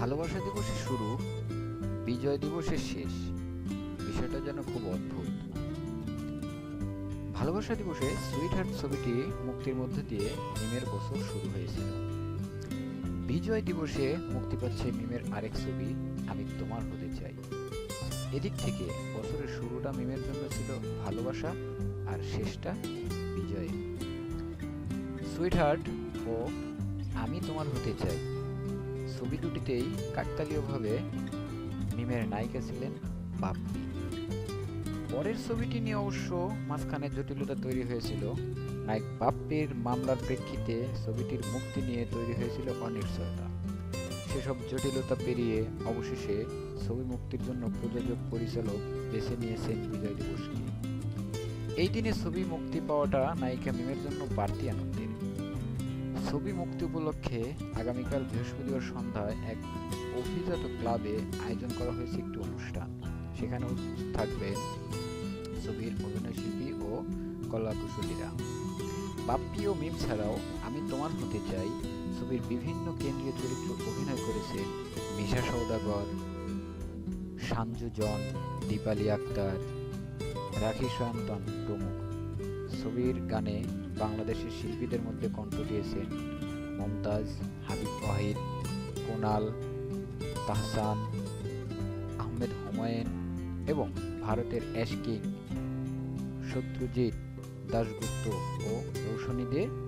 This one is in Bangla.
ভালোবাসা দিবসের শুরু, বিজয় দিবসের শেষ। বিষয়টা যেন খুব অদ্ভুত। ভালোবাসা দিবসে সুইট হার্ট ছবিটি মুক্তির মধ্যে দিয়ে মিমের বছর শুরু হয়েছিল। বিজয় দিবসে মুক্তি পাচ্ছে মিমের আরেক ছবি, আমি তোমার হতে চাই। এদিক থেকে বছরের শুরুটা মিমের জন্য ছিল ভালোবাসা আর শেষটা বিজয়। সুইট হার্ট ও আমি তোমার হতে চাই। ছবি দুটিতেই কাকতালীয়ভাবে মিমের নায়িকা ছিলেন বাপ্পি। পরের ছবিটি নিয়ে অবশ্য মাঝখানে জটিলতা তৈরি হয়েছিল। নায়ক বাপ্পির মামলার প্রেক্ষিতে ছবিটির মুক্তি নিয়ে তৈরি হয়েছিল অনিশ্চয়তা। সেসব জটিলতা পেরিয়ে অবশেষে ছবি মুক্তির জন্য প্রযোজক, পরিচালক বেছে নিয়েছেন বিজয় দিবসকে। এই দিনে ছবি মুক্তি পাওয়াটা নায়িকা মিমের জন্য বাড়তি আনন্দের। ছবি মুক্তি উপলক্ষে আগামীকাল বৃহস্পতিবার সন্ধ্যায় এক অভিজাত ক্লাবে আয়োজন করা হয়েছে একটি অনুষ্ঠান। সেখানে থাকবেন ছবির অভিনয়শিল্পী ও কলাকুশলীরা। বাপ্পি ও মিম ছাড়াও আমি তোমার হতে চাই। ছবির বিভিন্ন কেন্দ্রীয় চরিত্র অভিনয় করেছে মিশা সৌদাগর সাঞ্জু জন, দীপালি আক্তার, রাখি সয়ন্তন প্রমুখ। ছবির গানে বাংলাদেশের শিল্পীদের মধ্যে কণ্ঠ দিয়েছেন মমতাজ হাবিব ওয়াহিদ কুনাল তাহসান আহমেদ হুমায়ুন এবং ভারতের অ্যাশ কিং, শত্রুজিৎ দাশগুপ্ত ও রৌশনী দে প্রমুখ